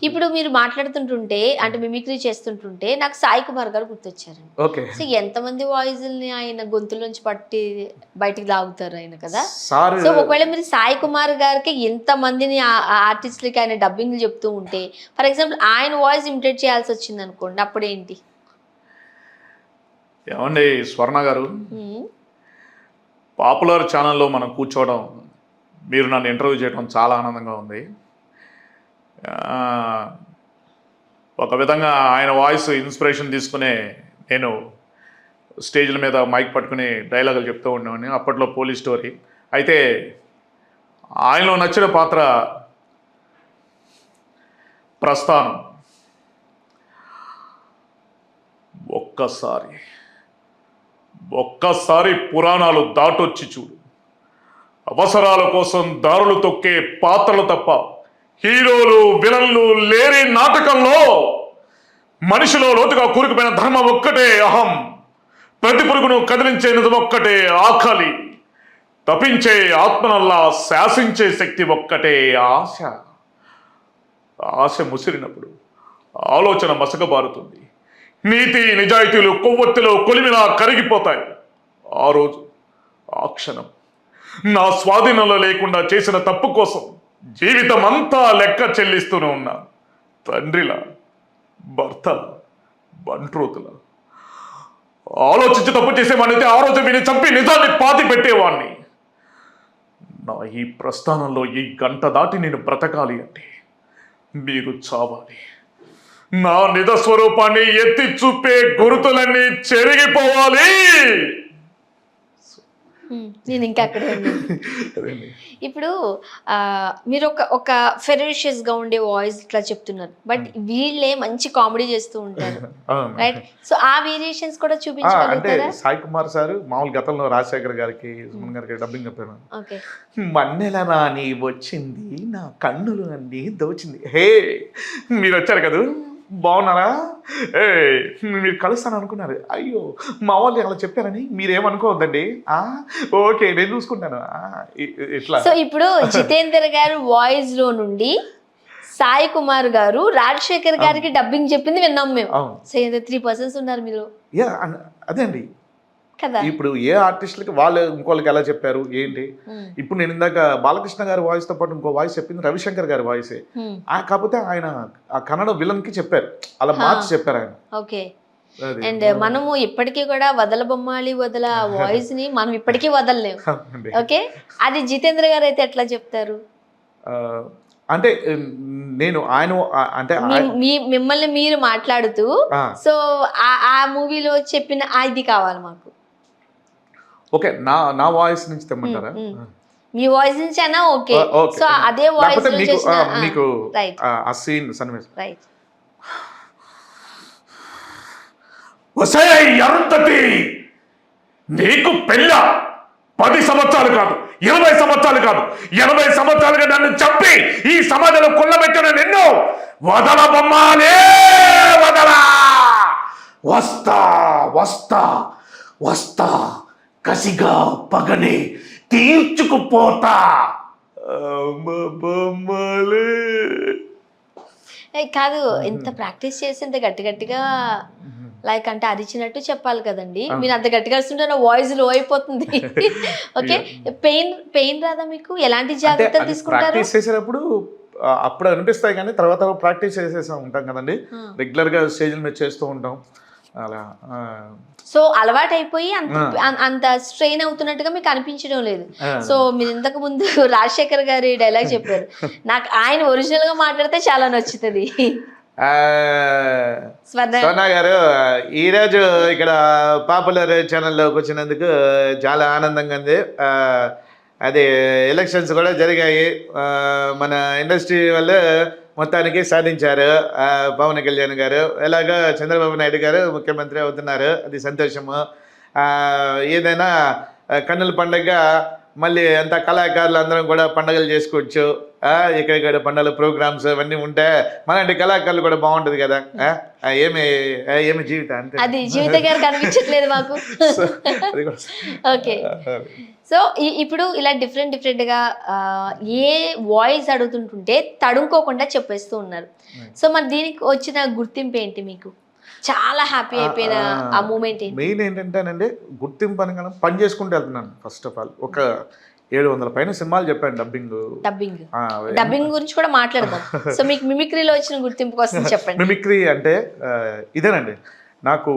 ఇప్పుడు మీరు మాట్లాడుతుంటుంటే అంటే మిమిక్రీ చేస్తుంటుంటే నాకు సాయి కుమార్ గారు గుర్తొచ్చారండి. ఓకే. సో ఎంతమంది వాయిస్ని ఆయన గొంతులోంచి పట్టి బయటికి లాగుతారు ఆయన కదా? సో ఒకవేళ మీరు సాయి కుమార్ గారికి ఎంత మందిని ఆర్టిస్టులకి ఆయన డబ్బింగ్ చెప్తూ ఉంటే ఫర్ ఎగ్జాంపుల్ ఆయన వాయిస్ ఇమిటేట్ చేయాల్సి వచ్చింది అనుకోండి అప్పుడేంటి? ఏమండి స్వర్ణ గారు? పాపులర్ ఛానల్లో మనం కూర్చోవడం మీరు నన్ను ఇంటర్వ్యూ చేయడం చాలా ఆనందంగా ఉంది. ఒక విధంగా ఆయన వాయిస్ ఇన్స్పిరేషన్ తీసుకునే నేను స్టేజ్ల మీద మైక్ పట్టుకుని డైలాగులు చెప్తూ ఉండేవాడిని అప్పట్లో పోలీస్ స్టోరీ. అయితే ఆయనలో నచ్చిన పాత్ర ప్రస్థానం. ఒక్కసారి ఒక్కసారి పురాణాలు దాటొచ్చి చూడు. అవసరాల కోసం దారులు తొక్కే పాత్రలు తప్ప హీరోలు విలన్లు లేని నాటకంలో మనిషిలో లోతుగా కూరుకుపోయిన ధర్మం ఒక్కటే అహం. ప్రతి పురుగును కదిలించే నిజం ఒక్కటే ఆకలి. తపించే ఆత్మనల్లా శాసించే శక్తి ఒక్కటే ఆశ. ఆశ ముసిరినప్పుడు ఆలోచన మసకబారుతుంది. నీతి నిజాయితీలు కొవ్వొత్తిలో కొలిమిలా కరిగిపోతాయి. ఆ రోజు ఆ క్షణం నా స్వాధీనంలో లేకుండా చేసిన తప్పు కోసం జీవితం అంతా లెక్క చెల్లిస్తూనే ఉన్నా. తండ్రిల భర్తల బంట్రోతుల. ఆలోచించి తప్పు చేసేవాడితే ఆ రోజు విని చంపి నిజాన్ని పాతి పెట్టేవాణ్ణి. నా ఈ ప్రస్థానంలో ఈ గంట దాటి నేను బ్రతకాలి అంటే మీరు చావాలి. నా నిజ స్వరూపాన్ని ఎత్తి చూపే గురుతులన్నీ చెరిగిపోవాలి. నేను ఇంకా అక్కడే ఇప్పుడు మీరు ఒక ఒక ఫెరోషియస్గా ఉండే వాయిస్ ఇట్లా చెప్తున్నారు. బట్ వీళ్ళే మంచి కామెడీ చేస్తూ ఉంటారు. రైట్ సో ఆ వేరియేషన్స్ కూడా అంటే సాయి కుమార్ సార్ మామూలు గతంలో రాజశేఖర్ గారికి సుమన్ గారికి డబ్బింగ్ చెప్పాను మన్నెల నాని వచ్చింది నా కన్నులు అన్ని దోచింది. హే! మీరు వచ్చారు కదా? బాగున్నారా? ఏ మీరు కలుస్తాను అనుకున్నారు. అయ్యో మా వాళ్ళు అలా చెప్పారని మీరేమనుకోవద్దండి? ఆ, ఓకే నేను చూసుకుంటాను. ఇట్లా. సో ఇప్పుడు జితేందర్ గారు వాయిస్లో నుండి సాయి కుమార్ గారు రాజశేఖర్ గారికి డబ్బింగ్ చెప్పింది విన్నాం మేము. సో త్రీ పర్సన్స్ ఉన్నారు మీరు. యా అదే అండి. ఇప్పుడు ఏ ఆర్టిస్టులకి వాళ్ళు ఇంకోళ్ళకి ఎలా చెప్పారు? ఏంటి? ఇప్పుడు నేను ఇందాక బాలకృష్ణ గారి వాయిస్తో పాటు ఇంకో వాయిస్ చెప్పింది రవిశంకర్ గారి వాయిసే. కాకపోతే ఆయన ఆ కన్నడ విలన్కి చెప్పారు. అలా మార్చి చెప్పారు ఆయన. ఓకే. అండ్ మనము ఇప్పటికీ కూడా వదల బొమ్మాలి వదల వాయిస్ని మనం ఇప్పటికీ వదలలేము. ఓకే? అది జితేంద్ర గారు అయితే ఎట్లా చెప్తారు? అంటే నేను ఆయన అంటే మిమ్మల్ని మీరు మాట్లాడుతూ సో ఆ ఆ మూవీలో చెప్పిన ఆ ఇది కావాలి మాకు. ఓకే నా నా వాయిస్ నుంచి తెమ్మంటారా. మీ వాయిస్ నుంచి అయినా ఓకే. సో అదే వాయిస్ మీకు మీకు ఆ, సీన్ సన్నివేశం. రైట్. వసే అరుంధతి! నీకు పెళ్ళ! పది సంవత్సరాలు కాదు ఇరవై సంవత్సరాలు కాదు. ఎనభై సంవత్సరాలుగా నన్ను చంపి ఈ సమాజంలో కుళ్ళబెట్టిన నిన్ను వదల బొమ్మాలే వదలా! వస్తా వస్తా వస్తా. కసిగా పగని తీర్చుకుపోతా. కాదు ఎంత ప్రాక్టీస్ చేసి ఇంత గట్టి గట్టిగా లైక్ అంటే అరిచినట్టు చెప్పాలి కదండి. మీరు అంత గట్టిగా వస్తుంటే నా వాయిస్లో అయిపోతుంది. ఓకే? పెయిన్ పెయిన్ రాదా మీకు? ఎలాంటి జాగ్రత్తలు తీసుకుంటారు? ప్రాక్టీస్ చేసేటప్పుడు ఆ, అప్పుడు అనిపిస్తాయి కానీ తర్వాత ప్రాక్టీస్ చేసేసా ఉంటాం కదండి. ఆ. రెగ్యులర్గా స్టేజ్ మీద చేస్తూ ఉంటాం. అలా సో అలవాటు అయిపోయి అంత అంత స్ట్రెయిన్ అవుతున్నట్టుగా మీకు అనిపించడం లేదు. సో మీరు ఇంతకు ముందు రాజశేఖర్ గారి డైలాగ్ చెప్పారు. నాకు ఆయన ఒరిజినల్గా మాట్లాడితే చాలా నచ్చుతుంది. సోనా గారు ఈరోజు ఇక్కడ పాపులర్ ఛానల్లోకి వచ్చినందుకు చాలా ఆనందంగా ఉంది. అది ఎలక్షన్స్ కూడా జరిగాయి. మన ఇండస్ట్రీ వల్ల మొత్తానికి సాధించారు పవన్ కళ్యాణ్ గారు. ఎలాగ చంద్రబాబు నాయుడు గారు ముఖ్యమంత్రి అవుతున్నారు అది సంతోషము. ఏదైనా కన్నుల పండగ మళ్ళీ అంత కళాకారులు అందరం కూడా పండగలు చేసుకోవచ్చు. ఇక్కడ పండుగల ప్రోగ్రామ్స్ అవన్నీ ఉంటే మనంటి కళాకారులు కూడా బాగుంటది కదా. ఏమి ఏమి జీవితం అంతే. అది జీవిత గారు కనిపించట్లేదు మాకు. ఓకే. సో ఇప్పుడు ఇలా డిఫరెంట్ డిఫరెంట్గా ఏ వాయిస్ అడుగుతుంటుంటే తడుముకోకుండా చెప్పేస్తూ ఉన్నారు. సో మరి దీనికి వచ్చిన గుర్తింపు ఏంటి మీకు? చాలా హ్యాపీ అయిపోయిన ఆ. మూమెంట్ మెయిన్ ఏంటంటేనండి గుర్తింపు అని మనం పని చేసుకుంటూ వెళ్తున్నాను ఫస్ట్ ఆఫ్ ఆల్ ఒక ఏడు వందల పైన సినిమాలు చెప్పాను డబ్బింగ్ డబ్బింగ్ డబ్బింగ్ గురించి కూడా మాట్లాడదాం. సో మీకు మిమిక్రీలో వచ్చిన గుర్తింపు కోసం చెప్పండి. మిమిక్రీ అంటే ఇదేనండి. నాకు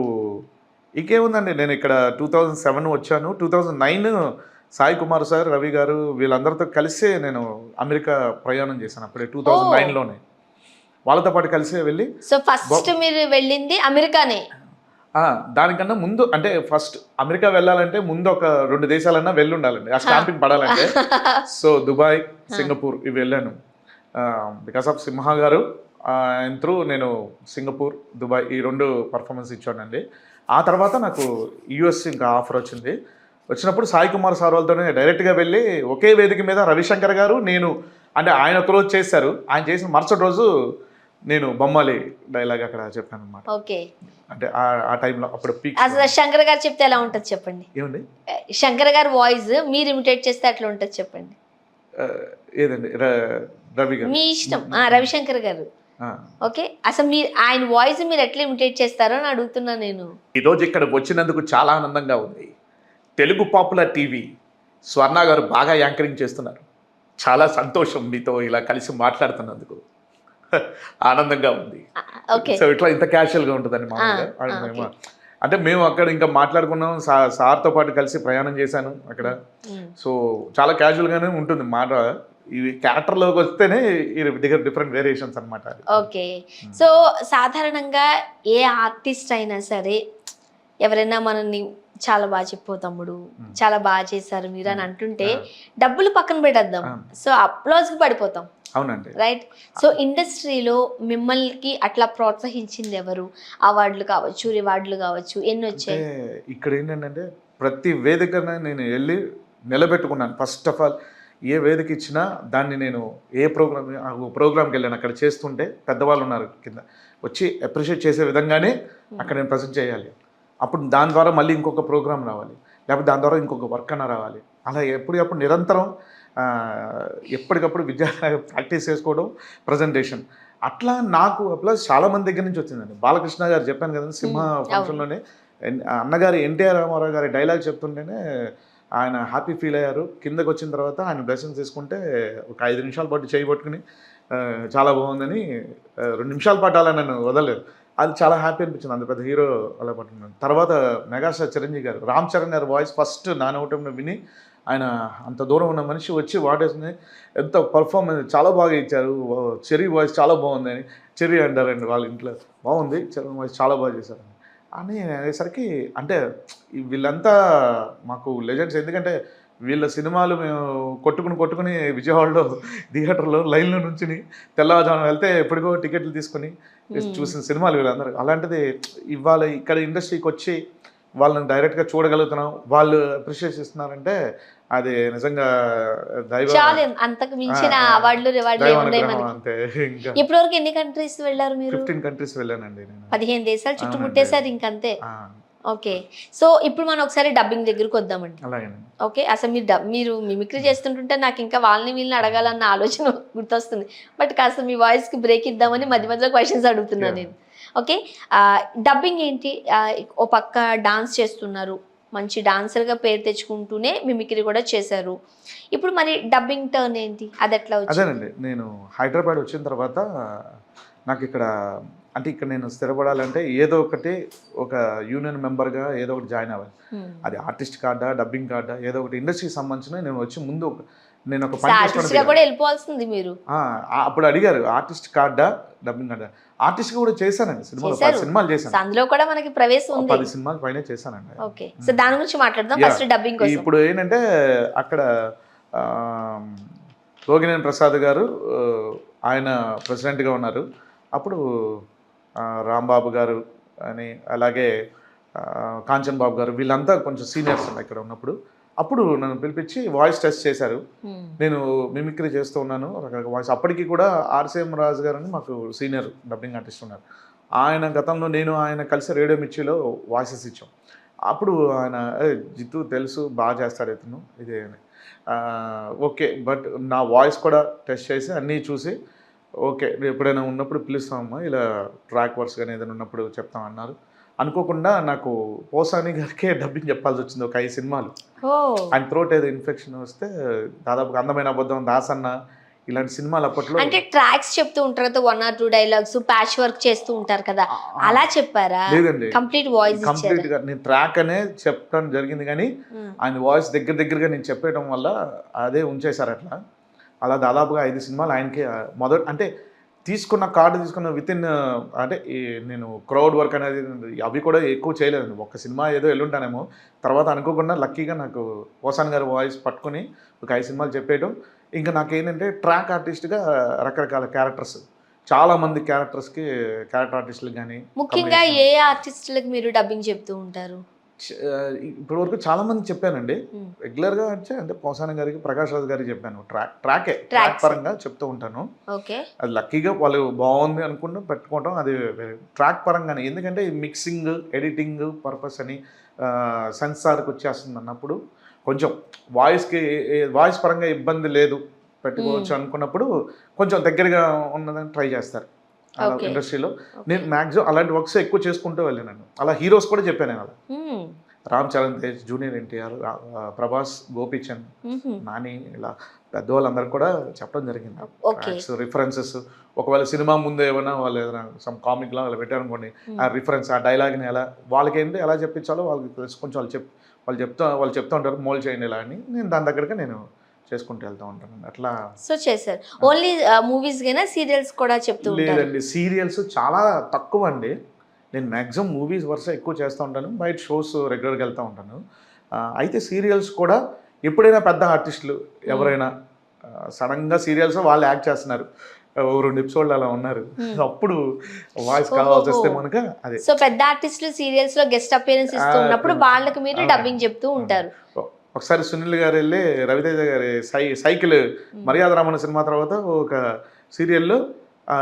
ఇంకేముందండి నేను ఇక్కడ టూ థౌజండ్ సెవెన్ వచ్చాను. Two thousand nine Sai Kumar sir Ravi గారు వీళ్ళందరితో కలిసే నేను అమెరికా ప్రయాణం చేశాను అప్పుడే టూ థౌజండ్ నైన్లోనే వాళ్ళతో పాటు కలిసే వెళ్ళి సో ఫస్ట్ మీరు వెళ్ళింది అమెరికానే? దానికన్నా ముందు అంటే ఫస్ట్ అమెరికా వెళ్ళాలంటే ముందు ఒక రెండు దేశాలన్నా వెళ్ళి ఉండాలండి ఆ స్టాంపింగ్ పడాలంటే. సో దుబాయ్ సింగపూర్ ఇవి వెళ్ళాను. బికాస్ ఆఫ్ సింహ గారు ఆయన త్రూ నేను సింగపూర్ దుబాయ్ ఈ రెండు పర్ఫార్మెన్స్ ఇచ్చానండి. ఆ తర్వాత నాకు యుఎస్ ఇంకా ఆఫర్ వచ్చింది. వచ్చినప్పుడు సాయి కుమార్ సార్ వాళ్ళతోనే డైరెక్ట్గా వెళ్ళి ఒకే వేదిక మీద రవిశంకర్ గారు నేను అంటే ఆయన ఒక రోజు చేశారు. ఆయన చేసిన మరుసటి రోజు నేను బొమ్మాలి డైలాగ్ అక్కడ చెప్పాను అనమాట ఓకే. అంటే ఆ- టైంలో అప్పుడు పీక్ అసలు శంకర్ గారు చెప్తే ఎలా ఉంటుంది చెప్పండి? ఏమండి? శంకర్ గారి వాయిస్ మీరు ఇమిటేట్ చేస్తే అట్లా ఉంటుంది చెప్పండి. ఏదండి? రవి గారు. మీ ఇష్టం. రవిశంకర్ గారు. ఓకే. అసలు మీరు ఆయన వాయిస్ మీరు ఎట్లా ఇమిటేట్ చేస్తారో అని అడుగుతున్నా నేను. ఈరోజు ఇక్కడికి వచ్చినందుకు చాలా ఆనందంగా ఉంది. తెలుగు పాపులర్ టీవీ స్వర్ణ గారు బాగా యాంకరింగ్ చేస్తున్నారు. చాలా సంతోషం మీతో ఇలా కలిసి మాట్లాడుతున్నందుకు. ఆనందంగా ఉంది. సో ఇట్లా ఇంత క్యాషువల్గా ఉంటుందండి మామూలుగా. అంటే మేము అక్కడ ఇంకా మాట్లాడుకున్నాం. సార్తో పాటు కలిసి ప్రయాణం చేశాను అక్కడ. సో చాలా క్యాజువల్గానే ఉంటుంది మాట. ఇవి క్యారెక్టర్లోకి వస్తేనే ఈ దగ్గర డిఫరెంట్ వేరియేషన్స్ అనమాట ఓకే. సో సాధారణంగా ఏ ఆర్టిస్ట్ అయినా సరే ఎవరైనా మనల్ని చాలా బాగా చెప్పు తమ్ముడు. చాలా బాగా చేశారు మీరు అని అంటుంటే డబ్బులు పక్కన పెట్టేద్దాం. సో అప్లాజ్కి పడిపోతాం. అవునండి. రైట్ సో ఇండస్ట్రీలో మిమ్మల్ని అట్లా ప్రోత్సహించింది ఎవరు? అవార్డులు కావచ్చు రివార్డులు కావచ్చు ఎన్ని వచ్చాయి? ఇక్కడ ఏంటంటే ప్రతి వేదికన నేను వెళ్ళి నిలబెట్టుకున్నాను. ఫస్ట్ ఆఫ్ ఆల్ ఏ వేదిక ఇచ్చినా దాన్ని నేను ఏ ప్రోగ్రామ్ ప్రోగ్రామ్కి వెళ్ళాను. అక్కడ చేస్తుంటే పెద్దవాళ్ళు ఉన్నారు కింద. వచ్చి అప్రిషియేట్ చేసే విధంగానే అక్కడ నేను ప్రజెంట్ చేయాలి. అప్పుడు దాని ద్వారా మళ్ళీ ఇంకొక ప్రోగ్రామ్ రావాలి. లేకపోతే దాని ద్వారా ఇంకొక వర్క్ అన్న రావాలి. అలా ఎప్పటికప్పుడు నిరంతరం ఎప్పటికప్పుడు విద్యా ప్రాక్టీస్ చేసుకోవడం ప్రజెంటేషన్. అట్లా నాకు ప్లస్ చాలా మంది దగ్గర నుంచి వచ్చిందండి. బాలకృష్ణ గారు చెప్పాను కదండి సింహ. ఫంక్షన్లోనే. అన్నగారు ఎన్టీఆర్ రామారావు గారి డైలాగ్ చెప్తుంటేనే ఆయన హ్యాపీ ఫీల్ అయ్యారు. కిందకు వచ్చిన తర్వాత ఆయన బ్లెస్సింగ్స్ తీసుకుంటే ఒక ఐదు నిమిషాల పాటు చేయి పట్టుకుని ఆ, చాలా బాగుందని రెండు నిమిషాల పాటు అలా నన్ను వదలలేదు. అది చాలా హ్యాపీ అనిపించింది. అంత పెద్ద హీరో అలా పట్టుకున్నాను తర్వాత మెగాస్టార్ చిరంజీవి గారు రామ్ చరణ్ గారి వాయిస్ ఫస్ట్ నానవటం విని ఆయన అంత దూరం ఉన్న మనిషి వచ్చి వాటేసుకుని ఎంత పర్ఫార్మెన్స్ చాలా బాగా ఇచ్చారు. ఓ, చెర్రీ వాయిస్ చాలా బాగుంది అని చెర్రీ అంటారండి వాళ్ళ ఇంట్లో. బాగుంది. చెర్రీ వాయిస్ చాలా బాగా చేశారు అని. అనేసరికి అంటే వీళ్ళంతా మాకు లెజెండ్స్ ఎందుకంటే వీళ్ళ సినిమాలు మేము కొట్టుకుని కొట్టుకుని విజయవాడలో థియేటర్లో లైన్లో నుంచి తెల్లవారుజామున వెళ్తే ఎప్పటికో టికెట్లు తీసుకుని చూసిన సినిమాలు వీళ్ళందరూ. అలాంటిది ఇవాళ ఇక్కడ ఇండస్ట్రీకి వచ్చి వాళ్ళని డైరెక్ట్గా చూడగలుగుతున్నాం. వాళ్ళు అప్రిషియేట్ ఇస్తున్నారంటే అది నిజంగా అంతకు మించిన. అవార్డులు రివార్డులు దైవ ఏమున్నాయి అనుగ్రహం మనకి అంతే. ఇంకా ఇప్పటి వరకు ఎన్ని కంట్రీస్ వెళ్ళారు మీరు? ఫిఫ్టీన్ కంట్రీస్ వెళ్ళానండి నేను. పదిహేను దేశాలు. చుట్టుముట్టేశారు ఇంకంతే. ఓకే. సో ఇప్పుడు మనం ఒకసారి డబ్బింగ్ దగ్గరికి వద్దామండి. అలాగేనండి. ఓకే. అసలు మీరు డబ్ మీరు మిమిక్రీ చేస్తుంటుంటే నాకు ఇంకా వాళ్ళని వీళ్ళని అడగాలన్న ఆలోచన గుర్తొస్తుంది. బట్ కాస్త మీ వాయిస్కి బ్రేక్ ఇద్దామని మధ్య మధ్యలో క్వశ్చన్స్ అడుగుతున్నాను నేను. ఓకే. డబ్బింగ్ ఏంటి? ఓ పక్క డాన్స్ చేస్తున్నారు. మంచి డాన్సర్గా పేరు తెచ్చుకుంటూనే మిమిక్రీ కూడా చేశారు. ఇప్పుడు మరి డబ్బింగ్ టర్న్ ఏంటి? అది ఎట్లా అదేనండి. నేను హైదరాబాద్ వచ్చిన తర్వాత నాకు ఇక్కడ అంటే ఇక్కడ నేను స్థిరపడాలంటే ఏదో ఒకటి ఒక యూనియన్ మెంబర్గా ఏదో ఒకటి జాయిన్ అవ్వాలి. అది ఆర్టిస్ట్ కార్డా డబ్బింగ్ కార్డా ఏదో ఒకటి ఇండస్ట్రీకి సంబంధించిన నేను వచ్చి ముందు ఒక- నేను ఒక వెళ్ళిపోవాల్సింది మీరు. అప్పుడు అడిగారు ఆర్టిస్ట్ కార్డా డబ్బింగ్ కార్డా. ఆర్టిస్ట్ కూడా చేశానండి సినిమాలు. పది సినిమాలు చేశాను. అందులో కూడా మనకి ప్రవేశం ఉంది. పది సినిమాల పైన చేశానండి. ఓకే. సో దాని గురించి మాట్లాడదాం. ఫస్ట్ డబ్బింగ్ కోసం. ఇప్పుడు ఏంటంటే అక్కడ ఆ, గోగినేని ప్రసాద్ గారు ఆయన ప్రెసిడెంట్గా ఉన్నారు. అప్పుడు రాంబాబు గారు అని అలాగే కాంచన్ బాబు గారు వీళ్ళంతా కొంచెం సీనియర్స్ ఇక్కడ ఉన్నప్పుడు. అప్పుడు నన్ను పిలిపించి వాయిస్ టెస్ట్ చేశారు. నేను మిమిక్రీ చేస్తూ ఉన్నాను రకరకాల వాయిస్. అప్పటికి కూడా ఆర్సీఎం రాజు గారు అని మాకు సీనియర్ డబ్బింగ్ ఆర్టిస్ట్ ఉన్నారు. ఆయన గతంలో నేను ఆయన కలిసి రేడియో మిర్చిలో వాయిసెస్ ఇచ్చాం. అప్పుడు ఆయన "ఏ, జిత్తు తెలుసు బాగా చేస్తాడు ఇతను ఇదే అని. "ఆ, ఓకే బట్ నా వాయిస్ కూడా టెస్ట్ చేసి అన్నీ చూసి ఓకే ఎప్పుడైనా ఉన్నప్పుడు పిలుస్తామమ్మా ఇలా ట్రాక్ వర్క్స్ కానీ ఏదైనా ఉన్నప్పుడు చెప్తామన్నారు అనుకోకుండా నాకు పోసాని గారికే డబ్బింగ్ చెప్పాల్సి వచ్చింది ఒక ఐదు సినిమాలు. ఆయన త్రోట్ ఏదో ఇన్ఫెక్షన్ వస్తే దాదాపు అందమైన అబద్ధం దాసన్న ఇలాంటి సినిమాలు అప్పట్లో అంటే ట్రాక్స్ చెప్తూ ఉంటారు కదా one or two dialogues patch work చేస్తూ ఉంటారు కదా. అలా చెప్పారా? లేదండి. కంప్లీట్ వాయిస్ కంప్లీట్గా. నేను ట్రాక్ అనే చెప్పడం జరిగింది కానీ ఆయన వాయిస్ దగ్గర దగ్గరగా నేను చెప్పేయడం వల్ల అదే ఉంచేశారు అట్లా. అలా దాదాపుగా ఐదు సినిమాలు ఆయనకి మొదట అంటే తీసుకున్న కార్డు తీసుకున్న విత్ ఇన్ అంటే ఈ నేను క్రౌడ్ వర్క్ అనేది అవి కూడా ఎక్కువ చేయలేదండి. ఒక సినిమా ఏదో వెళ్ళుంటానేమో తర్వాత అనుకోకుండా లక్కీగా నాకు ఓసాన్ గారి వాయిస్ పట్టుకుని ఒక ఐదు సినిమాలు చెప్పేయడం ఇంకా నాకేంటంటే ట్రాక్ ఆర్టిస్ట్గా రకరకాల క్యారెక్టర్స్ చాలా మంది క్యారెక్టర్స్కి క్యారెక్టర్ ఆర్టిస్టులకు కానీ ముఖ్యంగా ఏ ఆర్టిస్టులకు మీరు డబ్బింగ్ చెప్తూ ఉంటారు? ఇప్పటి వరకు చాలా మంది చెప్పానండి. రెగ్యులర్గా వచ్చి అంటే పోసాన గారికి ప్రకాష్ రాజు గారికి చెప్పాను. ట్రాక్ ట్రాకే ట్రాక్. పరంగా చెప్తూ ఉంటాను. అది లక్కీగా వాళ్ళు బాగుంది అనుకుంటూ పెట్టుకోవడం అది ట్రాక్ పరంగానే. ఎందుకంటే మిక్సింగ్ ఎడిటింగ్ పర్పస్ అని సెన్సార్కి వచ్చేస్తుంది అన్నప్పుడు కొంచెం వాయిస్కి వాయిస్ పరంగా ఇబ్బంది లేదు పెట్టుకోవచ్చు అనుకున్నప్పుడు కొంచెం దగ్గరగా ఉన్నదని ట్రై చేస్తారు. ఇండస్ట్రీలో. నేను మ్యాక్సిమం అలాంటి వర్క్స్ ఎక్కువ చేసుకుంటూ వెళ్ళాను అలా హీరోస్ కూడా చెప్పాను నేను అలా. Ram Charan Tej junior NTR Prabhas Gopichand. Nani ఇలా పెద్దవాళ్ళందరూ కూడా చెప్పడం జరిగింది. రిఫరెన్సెస్ ఒకవేళ సినిమా ముందు ఏమైనా వాళ్ళు ఏదైనా సమ్ కామిక్ లా వాళ్ళు పెట్టారనుకోండి ఆ రిఫరెన్స్ ఆ డైలాగ్ని ఎలా వాళ్ళకి ఏంటి ఎలా చెప్పించాలో వాళ్ళకి తెలుసు. కొంచెం వాళ్ళు చెప్ వాళ్ళు చెప్తా వాళ్ళు చెప్తూ ఉంటారు మోల్ చేయండి ఇలా అని. నేను దాని దగ్గరగా నేను చేసుకుంటూ వెళ్తూ ఉంటాను. అట్లా సో చేశారు. ఓన్లీ మూవీస్ సీరియల్స్ కూడా చెప్తూ లేదండి సీరియల్స్ చాలా తక్కువ అండి నేను మ్యాక్సిమం మూవీస్ వరుస ఎక్కువ చేస్తూ ఉంటాను బయట షోస్ రెగ్యులర్గా వెళ్తూ ఉంటాను. అయితే సీరియల్స్ కూడా ఎప్పుడైనా పెద్ద ఆర్టిస్టులు ఎవరైనా సడన్గా సీరియల్స్ వాళ్ళు యాక్ట్ చేస్తున్నారు. ఓ రెండు ఎపిసోడ్లు అలా ఉన్నారు. అప్పుడు వాయిస్ కావాల్సి వస్తే మనక అదే. సో పెద్ద ఆర్టిస్టులు సీరియల్స్లో గెస్ట్ అపియరెన్స్ ఇస్తూ ఆ, ఉన్నప్పుడు వాళ్ళకి మీరు. డబ్బింగ్ చెప్తూ ఉంటారు. ఒకసారి సునీల్ గారు వెళ్ళి రవితేజ గారి సై సైకిల్ మర్యాద రామణ సినిమా తర్వాత ఒక సీరియల్లో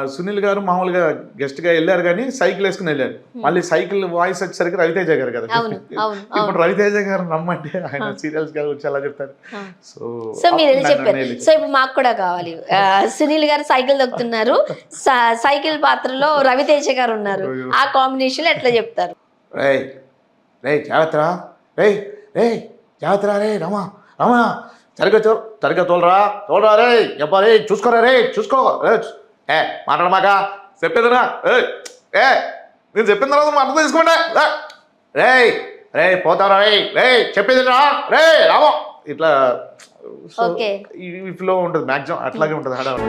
సునీల్ గారు మామూలుగా గెస్ట్గా వెళ్ళారు కానీ సైకిల్ వేసుకుని వెళ్ళారు. మళ్ళీ సైకిల్ వాయిస్ వచ్చేసరికి రవితేజ గారు కదా. ఇప్పుడు రవితేజ గారు నమ్మంటే ఆయన సీరియల్స్ గారు వచ్చి అలా చెప్తారు. ఆ. సో సో మీరు చెప్పారు. సో ఇప్పుడు మాకు కూడా కావాలి. సునీల్ గారు సైకిల్ దొక్కుతున్నారు సైకిల్ పాత్రలో రవితేజ గారు ఉన్నారు. ఆ కాంబినేషన్ ఎట్లా చెప్తారు? రే రే జాగ్రత్తరా. రే రే జాగ్రత్తరా రే రమా రమా. సరిగ్గా తో సరిగ్గా తోలరా తోలరా రే ఎప్పా రే చూసుకోరా రే చూసుకో ఏ, ఏ మాట్లాడమాక? చెప్పేదిరా? ఏ ఏ నేను చెప్పిన తర్వాత అర్థం తీసుకోండి రే రే పోతారా రే రే చెప్పేది రా రే రామో. ఇట్లా Okay. ఈ ఫ్లో ఉంటుంది మ్యాక్సిమం అట్లాగే ఉంటుంది హడావుడి.